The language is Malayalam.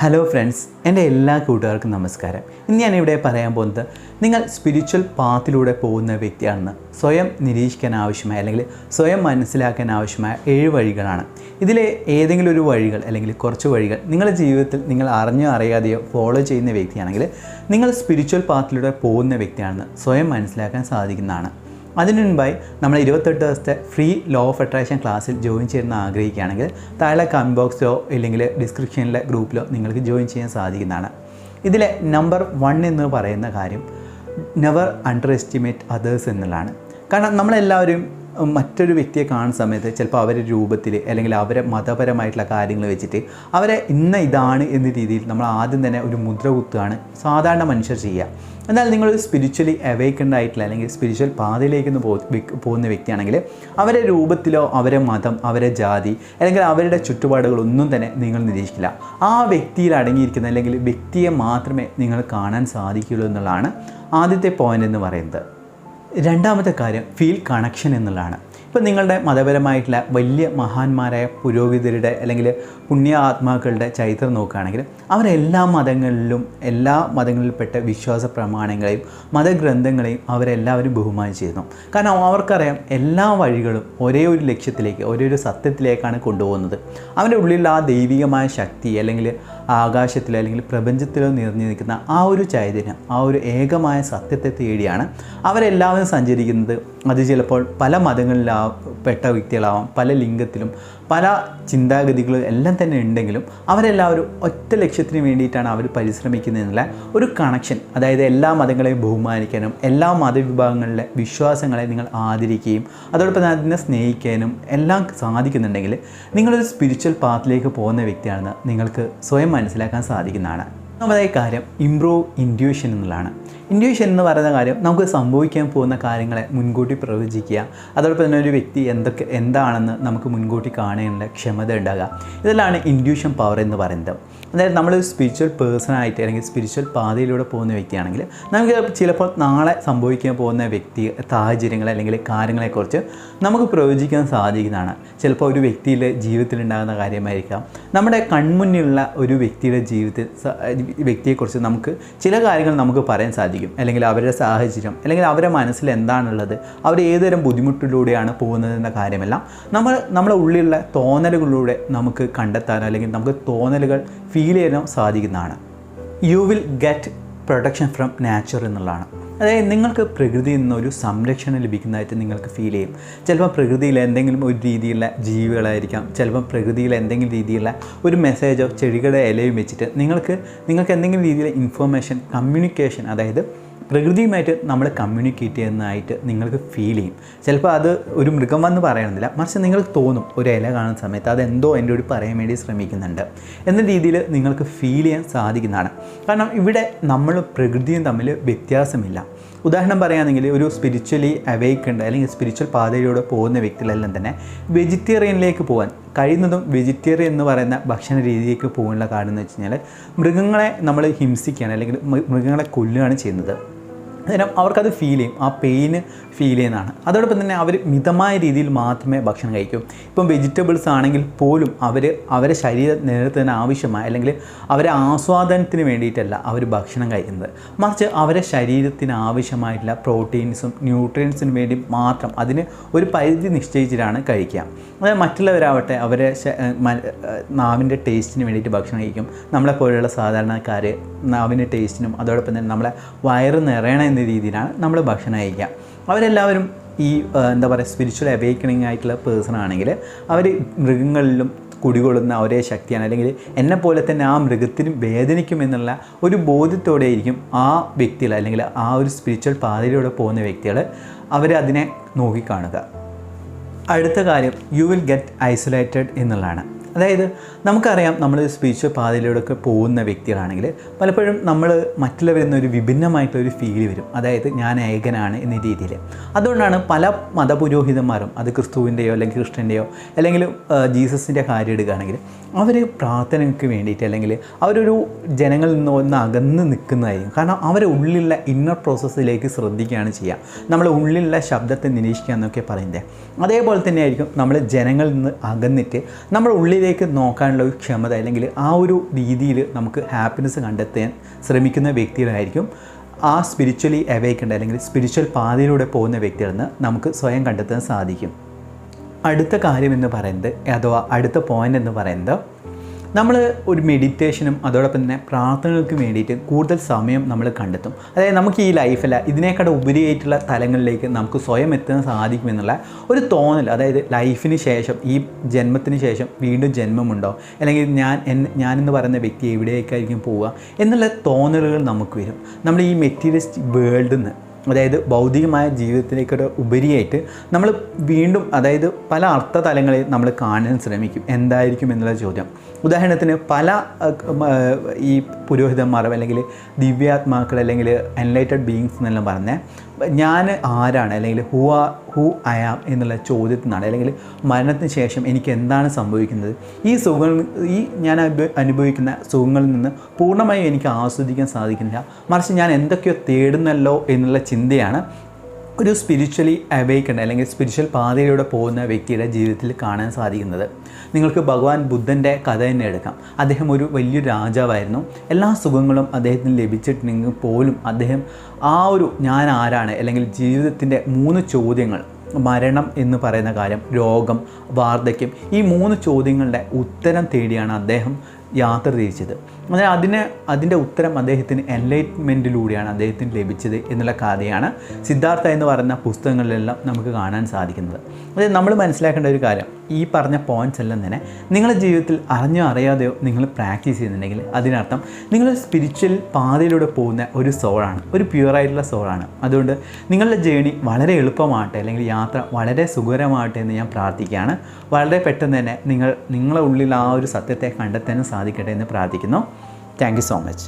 ഹലോ ഫ്രണ്ട്സ് എന്റെ എല്ലാ കൂട്ടുകാർക്കും നമസ്കാരം. ഇന്ന് ഞാനിവിടെ പറയാൻ പോകുന്നത് നിങ്ങൾ സ്പിരിച്വൽ പാത്തിലൂടെ പോകുന്ന വ്യക്തിയാണെന്ന്. സ്വയം നിരീക്ഷിക്കാൻ ആവശ്യമായ അല്ലെങ്കിൽ സ്വയം മനസ്സിലാക്കാൻ ആവശ്യമായ ഏഴ് വഴികളാണ്. ഇതിലെ ഏതെങ്കിലും ഒരു വഴികൾ അല്ലെങ്കിൽ കുറച്ച് വഴികൾ നിങ്ങളുടെ ജീവിതത്തിൽ നിങ്ങൾ അറിഞ്ഞോ അറിയാതെയോ ഫോളോ ചെയ്യുന്ന വ്യക്തിയാണെങ്കിൽ നിങ്ങൾ സ്പിരിച്വൽ പാത്തിലൂടെ പോകുന്ന വ്യക്തിയാണെന്ന് സ്വയം മനസ്സിലാക്കാൻ സാധിക്കുന്നതാണ്. അതിനു മുൻപായി നമ്മൾ ഇരുപത്തെട്ട് ദിവസത്തെ ഫ്രീ ലോ ഓഫ് അട്രാക്ഷൻ ക്ലാസ്സിൽ ജോയിൻ ചെയ്യുന്ന ആഗ്രഹിക്കുകയാണെങ്കിൽ താഴെ കമന്റ് ബോക്സിലോ ഇല്ലെങ്കിൽ ഡിസ്ക്രിപ്ഷനിലെ ഗ്രൂപ്പിലോ നിങ്ങൾക്ക് ജോയിൻ ചെയ്യാൻ സാധിക്കുന്നതാണ്. ഇതിലെ നമ്പർ വൺ എന്ന് പറയുന്ന കാര്യം നെവർ അണ്ടർ എസ്റ്റിമേറ്റ് അതേഴ്സ് എന്നുള്ളതാണ്. കാരണം നമ്മളെല്ലാവരും മറ്റൊരു വ്യക്തിയെ കാണുന്ന സമയത്ത് ചിലപ്പോൾ അവരുടെ രൂപത്തിൽ അല്ലെങ്കിൽ അവരെ മതപരമായിട്ടുള്ള കാര്യങ്ങൾ വെച്ചിട്ട് അവരെ ഇന്ന ഇതാണ് എന്ന രീതിയിൽ നമ്മൾ ആദ്യം തന്നെ ഒരു മുദ്ര കുത്തുകയാണ് സാധാരണ മനുഷ്യർ ചെയ്യുക. എന്നാൽ നിങ്ങൾ സ്പിരിച്വലി അവേക്കൻഡ് അല്ലെങ്കിൽ സ്പിരിച്വൽ പാതയിലേക്ക് പോകുന്ന വ്യക്തിയാണെങ്കിൽ അവരെ രൂപത്തിലോ അവരെ മതം അവരെ ജാതി അല്ലെങ്കിൽ അവരുടെ ചുറ്റുപാടുകളൊന്നും തന്നെ നിങ്ങൾ നിരീക്ഷിക്കില്ല. ആ വ്യക്തിയിൽ അടങ്ങിയിരിക്കുന്ന അല്ലെങ്കിൽ വ്യക്തിയെ മാത്രമേ നിങ്ങൾ കാണാൻ സാധിക്കുകയുള്ളൂ എന്നുള്ളതാണ് ആദ്യത്തെ പോയിന്റ് എന്ന് പറയുന്നത്. രണ്ടാമത്തെ കാര്യം ഫീൽ കണക്ഷൻ എന്നുള്ളതാണ്. ഇപ്പം നിങ്ങളുടെ മതപരമായിട്ടുള്ള വലിയ മഹാന്മാരായ പുരോഹിതരുടെ അല്ലെങ്കിൽ പുണ്യ ആത്മാക്കളുടെ ചരിത്രം നോക്കുകയാണെങ്കിൽ അവരെല്ലാ മതങ്ങളിലും എല്ലാ മതങ്ങളിൽപ്പെട്ട വിശ്വാസ പ്രമാണങ്ങളെയും മതഗ്രന്ഥങ്ങളെയും അവരെല്ലാവരും ബഹുമാനിച്ചിരുന്നു കാരണം അവർക്കറിയാം എല്ലാ വഴികളും ഒരേ ഒരു ലക്ഷ്യത്തിലേക്ക് ഒരേ ഒരു സത്യത്തിലേക്കാണ് കൊണ്ടുപോകുന്നത്. അവന്റെ ഉള്ളിലുള്ള ആ ദൈവികമായ ശക്തി അല്ലെങ്കിൽ ആകാശത്തിലോ അല്ലെങ്കിൽ പ്രപഞ്ചത്തിലോ നിറഞ്ഞു നിൽക്കുന്ന ആ ഒരു ചൈതന്യം ആ ഒരു ഏകമായ സത്യത്തെ തേടിയാണ് അവരെല്ലാവരും സഞ്ചരിക്കുന്നത്. അത് ചിലപ്പോൾ പല മതങ്ങളിലാ പെട്ട വ്യക്തികളാവാം പല ലിംഗത്തിലും പല ചിന്താഗതികളും എല്ലാം തന്നെ ഉണ്ടെങ്കിലും അവരെല്ലാവരും ഒറ്റ ലക്ഷ്യത്തിന് വേണ്ടിയിട്ടാണ് അവർ പരിശ്രമിക്കുന്നതെന്നുള്ള ഒരു കണക്ഷൻ അതായത് എല്ലാ മതങ്ങളെയും ബഹുമാനിക്കാനും എല്ലാ മതവിഭാഗങ്ങളിലെ വിശ്വാസങ്ങളെ നിങ്ങൾ ആദരിക്കുകയും അതോടൊപ്പം തന്നെ അതിനെ സ്നേഹിക്കാനും എല്ലാം സാധിക്കുന്നുണ്ടെങ്കിൽ നിങ്ങളൊരു സ്പിരിച്വൽ പാത്തിലേക്ക് പോകുന്ന വ്യക്തിയാണെന്ന് നിങ്ങൾക്ക് സ്വയം മനസ്സിലാക്കാൻ സാധിക്കുന്നതാണ്. ഒന്നാമതായ കാര്യം ഇംപ്രൂവ് ഇൻഡ്യൂഷൻ എന്നുള്ളതാണ്. ഇൻഡ്യൂഷൻ എന്ന് പറയുന്ന കാര്യം നമുക്ക് സംഭവിക്കാൻ പോകുന്ന കാര്യങ്ങളെ മുൻകൂട്ടി പ്രവചിക്കുക. അതോടൊപ്പം തന്നെ ഒരു വ്യക്തി എന്തൊക്കെ എന്താണെന്ന് നമുക്ക് മുൻകൂട്ടി കാണാനുള്ള ക്ഷമത ഉണ്ടാകുക. ഇതെല്ലാമാണ് ഇൻഡ്യൂഷൻ പവർ എന്ന് പറയുന്നത്. അതായത് നമ്മളൊരു സ്പിരിച്വൽ പേഴ്സൺ ആയിട്ട് അല്ലെങ്കിൽ സ്പിരിച്വൽ പാതയിലൂടെ പോകുന്ന വ്യക്തിയാണെങ്കിൽ നമുക്ക് ചിലപ്പോൾ നാളെ സംഭവിക്കാൻ പോകുന്ന വ്യക്തി സാഹചര്യങ്ങൾ അല്ലെങ്കിൽ കാര്യങ്ങളെക്കുറിച്ച് നമുക്ക് പ്രവചിക്കാൻ സാധിക്കുന്നതാണ്. ചിലപ്പോൾ ഒരു വ്യക്തിയുടെ ജീവിതത്തിൽ ഉണ്ടാകുന്ന കാര്യമായിരിക്കാം. നമ്മുടെ കൺമുന്നിലുള്ള ഒരു വ്യക്തിയുടെ ജീവിതത്തിൽ വ്യക്തിയെക്കുറിച്ച് നമുക്ക് ചില കാര്യങ്ങൾ നമുക്ക് പറയാൻ സാധിക്കും. അല്ലെങ്കിൽ അവരുടെ സാഹചര്യം അല്ലെങ്കിൽ അവരുടെ മനസ്സിൽ എന്താണുള്ളത് അവർ ഏതുതരം ബുദ്ധിമുട്ടിലൂടെയാണ് പോകുന്നത് എന്ന കാര്യമെല്ലാം നമ്മൾ നമ്മുടെ ഉള്ളിലുള്ള തോന്നലുകളിലൂടെ നമുക്ക് കണ്ടെത്താനോ അല്ലെങ്കിൽ നമുക്ക് തോന്നലുകൾ ഫീൽ ചെയ്യാനോ സാധിക്കുന്നതാണ്. You will get protection from nature എന്നുള്ളതാണ്. അതായത് നിങ്ങൾക്ക് പ്രകൃതിയിൽ നിന്നൊരു സംരക്ഷണം ലഭിക്കുന്നതായിട്ട് നിങ്ങൾക്ക് ഫീൽ ചെയ്യും. ചിലപ്പോൾ പ്രകൃതിയിൽ എന്തെങ്കിലും ഒരു രീതിയിലുള്ള ജീവികളായിരിക്കാം. ചിലപ്പോൾ പ്രകൃതിയിൽ എന്തെങ്കിലും രീതിയിലുള്ള ഒരു മെസ്സേജോ ചെടികളുടെ ഇലയും വെച്ചിട്ട് നിങ്ങൾക്ക് നിങ്ങൾക്ക് എന്തെങ്കിലും രീതിയിലുള്ള ഇൻഫോർമേഷൻ കമ്മ്യൂണിക്കേഷൻ അതായത് പ്രകൃതിയുമായിട്ട് നമ്മൾ കമ്മ്യൂണിക്കേറ്റ് ചെയ്യുന്നതായിട്ട് നിങ്ങൾക്ക് ഫീൽ ചെയ്യും. ചിലപ്പോൾ അത് ഒരു മൃഗം വന്ന് പറയണമെന്നില്ല മറിച്ച് നിങ്ങൾക്ക് തോന്നും ഒരു ഇല കാണുന്ന സമയത്ത് അതെന്തോ എന്റെ ഒരു പറയാൻ വേണ്ടി ശ്രമിക്കുന്നുണ്ട് എന്ന രീതിയിൽ നിങ്ങൾക്ക് ഫീൽ ചെയ്യാൻ സാധിക്കുന്നതാണ്. കാരണം ഇവിടെ നമ്മൾ പ്രകൃതിയും തമ്മിൽ വ്യത്യാസമില്ല. ഉദാഹരണം പറയുകയാണെങ്കിൽ ഒരു സ്പിരിച്വലി അവേക്കുണ്ട് അല്ലെങ്കിൽ സ്പിരിച്വൽ പാതയിലൂടെ പോകുന്ന വ്യക്തികളെല്ലാം തന്നെ വെജിറ്റേറിയനിലേക്ക് പോകാൻ കഴിയുന്നതും വെജിറ്റേറിയൻ എന്ന് പറയുന്ന ഭക്ഷണ രീതിയിലേക്ക് പോകാനുള്ള കാരണം എന്ന് വെച്ച് കഴിഞ്ഞാൽ മൃഗങ്ങളെ നമ്മൾ ഹിംസിക്കുകയാണ് അല്ലെങ്കിൽ മൃഗങ്ങളെ കൊല്ലുകയാണ് ചെയ്യുന്നത്. അന്നേരം അവർക്കത് ഫീൽ ചെയ്യും. ആ പെയിന് ഫീൽ ചെയ്യുന്നതാണ്. അതോടൊപ്പം തന്നെ അവർ മിതമായ രീതിയിൽ മാത്രമേ ഭക്ഷണം കഴിക്കൂ. ഇപ്പം വെജിറ്റബിൾസ് ആണെങ്കിൽ പോലും അവർ അവരെ ശരീരം നിലനിർത്തുന്നതിന് ആവശ്യമായ അല്ലെങ്കിൽ അവരെ ആസ്വാദനത്തിന് വേണ്ടിയിട്ടല്ല അവർ ഭക്ഷണം കഴിക്കുന്നത്. മറിച്ച് അവരെ ശരീരത്തിന് ആവശ്യമായിട്ടുള്ള പ്രോട്ടീൻസും ന്യൂട്രിയൻസിനും വേണ്ടി മാത്രം അതിന് ഒരു പരിധി നിശ്ചയിച്ചിട്ടാണ് കഴിക്കുക. അതായത് മറ്റുള്ളവരാവട്ടെ അവരെ നാവിന്റെ ടേസ്റ്റിന് വേണ്ടിയിട്ട് ഭക്ഷണം കഴിക്കും. നമ്മളെ പോലെയുള്ള സാധാരണക്കാർ നാവിന്റെ ടേസ്റ്റിനും അതോടൊപ്പം തന്നെ നമ്മളെ വയറ് നിറയണ എന്ന രീതിയിലാണ് നമ്മൾ ഭക്ഷണം കഴിക്കുക. അവരെല്ലാവരും ഈ എന്താ പറയുക സ്പിരിച്വൽ അവേക്കണിങ് ആയിട്ടുള്ള പേഴ്സൺ ആണെങ്കിൽ അവർ മൃഗങ്ങളിലും കുടികൊള്ളുന്ന ഒരേ ശക്തിയാണ്. അല്ലെങ്കിൽ എന്നെ പോലെ തന്നെ ആ മൃഗത്തിനും വേദനിക്കും എന്നുള്ള ഒരു ബോധ്യത്തോടെ ആയിരിക്കും ആ വ്യക്തികൾ അല്ലെങ്കിൽ ആ ഒരു സ്പിരിച്വൽ പാതയിലൂടെ പോകുന്ന വ്യക്തികൾ അവരതിനെ നോക്കിക്കാണുക. അടുത്ത കാര്യം യു വിൽ ഗെറ്റ് ഐസൊലേറ്റഡ് എന്നുള്ളതാണ്. അതായത് നമുക്കറിയാം നമ്മൾ സ്പിരിച്വൽ പാതയിലൂടെയൊക്കെ പോകുന്ന വ്യക്തികളാണെങ്കിൽ പലപ്പോഴും നമ്മൾ മറ്റുള്ളവരിൽ നിന്നൊരു വിഭിന്നമായിട്ടൊരു ഫീൽ വരും. അതായത് ഞാൻ ഏകനാണ് എന്ന രീതിയിൽ. അതുകൊണ്ടാണ് പല മതപുരോഹിതന്മാരും അത് ക്രിസ്തുവിന്റെയോ അല്ലെങ്കിൽ കൃഷ്ണന്റെയോ അല്ലെങ്കിൽ ജീസസിന്റെ കാര്യം എടുക്കുകയാണെങ്കിൽ അവർ പ്രാർത്ഥനയ്ക്ക് വേണ്ടിയിട്ട് അല്ലെങ്കിൽ അവരൊരു ജനങ്ങളിൽ നിന്ന് ഒന്ന് അകന്ന് നിൽക്കുന്നതായിരിക്കും. കാരണം അവരെ ഉള്ളിലുള്ള ഇന്നർ പ്രോസസ്സിലേക്ക് ശ്രദ്ധിക്കുകയാണ് ചെയ്യുക. നമ്മളെ ഉള്ളിലുള്ള ശബ്ദത്തെ നിരീക്ഷിക്കുക എന്നൊക്കെ പറയുന്നത്. അതേപോലെ തന്നെ ആയിരിക്കും നമ്മൾ ജനങ്ങളിൽ നിന്ന് അകന്നിട്ട് നമ്മുടെ ഉള്ളിലേക്ക് നോക്കാനുള്ള ഒരു ക്ഷമത അല്ലെങ്കിൽ ആ ഒരു രീതിയിൽ നമുക്ക് ഹാപ്പിനെസ് കണ്ടെത്താൻ ശ്രമിക്കുന്ന വ്യക്തികളായിരിക്കും. ആ സ്പിരിച്വലി അവേക്കണ്ട അല്ലെങ്കിൽ സ്പിരിച്വൽ പാതയിലൂടെ പോകുന്ന വ്യക്തികളെന്ന് നമുക്ക് സ്വയം കണ്ടെത്താൻ സാധിക്കും. അടുത്ത കാര്യം എന്ന് പറയുന്നത് അഥവാ അടുത്ത പോയിന്റ് എന്ന് പറയുന്നത് നമ്മൾ ഒരു മെഡിറ്റേഷനും അതോടൊപ്പം തന്നെ പ്രാർത്ഥനകൾക്ക് വേണ്ടിയിട്ട് കൂടുതൽ സമയം നമ്മൾ കണ്ടെത്തും. അതായത് നമുക്ക് ഈ ലൈഫല്ല ഇതിനേക്കാൾ ഉപരിയായിട്ടുള്ള തലങ്ങളിലേക്ക് നമുക്ക് സ്വയം എത്താൻ സാധിക്കുമെന്നുള്ള ഒരു തോന്നൽ അതായത് ലൈഫിന് ശേഷം ഈ ജന്മത്തിന് ശേഷം വീണ്ടും ജന്മമുണ്ടോ? അല്ലെങ്കിൽ ഞാൻ ഞാനെന്ന് പറയുന്ന വ്യക്തി എവിടേക്കായിരിക്കും പോവുക? എന്നുള്ള തോന്നലുകൾ നമുക്ക് വരും. നമ്മൾ ഈ മെറ്റീരിയലിസ്റ്റ് വേൾഡിൽ നിന്ന് അതായത് ഭൗതികമായ ജീവിതത്തിലേക്കൊരു ഉപരിയായിട്ട് നമ്മൾ വീണ്ടും അതായത് പല അർത്ഥതലങ്ങളിൽ നമ്മൾ കാണാൻ ശ്രമിക്കും. എന്തായിരിക്കും എന്നുള്ള ചോദ്യം. ഉദാഹരണത്തിന് പല ഈ പുരോഹിതന്മാർ അല്ലെങ്കിൽ ദിവ്യാത്മാക്കൾ അല്ലെങ്കിൽ എൻലൈറ്റഡ് ബീയിങ്സ് എന്നെല്ലാം പറഞ്ഞ. ഞാൻ ആരാണ്? അല്ലെങ്കിൽ ഹൂ ആ ഹൂ ഐ ആം എന്നുള്ള ചോദ്യത്തിൽ നിന്നാണ് അല്ലെങ്കിൽ മരണത്തിന് ശേഷം എനിക്ക് എന്താണ് സംഭവിക്കുന്നത്? ഈ സുഖങ്ങൾ ഈ ഞാൻ അനുഭവിക്കുന്ന സുഖങ്ങളിൽ നിന്ന് പൂർണമായും എനിക്ക് ആസ്വദിക്കാൻ സാധിക്കുന്നില്ല. മറിച്ച് ഞാൻ എന്തൊക്കെയോ തേടുന്നല്ലോ എന്നുള്ള ചിന്തയാണ് ഒരു സ്പിരിച്വലി അവേക്കൺ അല്ലെങ്കിൽ സ്പിരിച്വൽ പാതയിലൂടെ പോകുന്ന വ്യക്തിയുടെ ജീവിതത്തിൽ കാണാൻ സാധിക്കുന്നത്. നിങ്ങൾക്ക് ഭഗവാൻ ബുദ്ധന്റെ കഥ തന്നെ എടുക്കാം. അദ്ദേഹം ഒരു വലിയൊരു രാജാവായിരുന്നു. എല്ലാ സുഖങ്ങളും അദ്ദേഹത്തിന് ലഭിച്ചിട്ടുണ്ടെങ്കിൽ പോലും അദ്ദേഹം ആ ഒരു ഞാൻ ആരാണ് അല്ലെങ്കിൽ ജീവിതത്തിന്റെ മൂന്ന് ചോദ്യങ്ങൾ മരണം എന്ന് പറയുന്ന കാര്യം രോഗം വാർദ്ധക്യം ഈ മൂന്ന് ചോദ്യങ്ങളുടെ ഉത്തരം തേടിയാണ് അദ്ദേഹം യാത്ര തിരിച്ചത്. അതിനാൽ അതിന് അതിന്റെ ഉത്തരം അദ്ദേഹത്തിന് എൻലൈറ്റ്മെന്റിലൂടെയാണ് അദ്ദേഹത്തിന് ലഭിച്ചത് എന്നുള്ള കഥയാണ് സിദ്ധാർത്ഥ എന്ന് പറയുന്ന പുസ്തകങ്ങളിലെല്ലാം നമുക്ക് കാണാൻ സാധിക്കുന്നത്. അതായത് നമ്മൾ മനസ്സിലാക്കേണ്ട ഒരു കാര്യം ഈ പറഞ്ഞ പോയിന്റ്സ് എല്ലാം തന്നെ നിങ്ങളുടെ ജീവിതത്തിൽ അറിഞ്ഞോ അറിയാതെയോ നിങ്ങൾ പ്രാക്ടീസ് ചെയ്യുന്നുണ്ടെങ്കിൽ അതിനർത്ഥം നിങ്ങൾ സ്പിരിച്വൽ പാതയിലൂടെ പോകുന്ന ഒരു സോളാണ് ഒരു പ്യുവറായിട്ടുള്ള സോളാണ് അതുകൊണ്ട് നിങ്ങളുടെ ജേണി വളരെ എളുപ്പമാകട്ടെ അല്ലെങ്കിൽ യാത്ര വളരെ സുഖകരമാകട്ടെ എന്ന് ഞാൻ പ്രാർത്ഥിക്കുകയാണ്. വളരെ പെട്ടെന്ന് തന്നെ നിങ്ങൾ നിങ്ങളുടെ ഉള്ളിൽ ആ ഒരു സത്യത്തെ കണ്ടെത്താനും സാധിക്കട്ടെ എന്ന് പ്രാർത്ഥിക്കുന്നു. Thank so much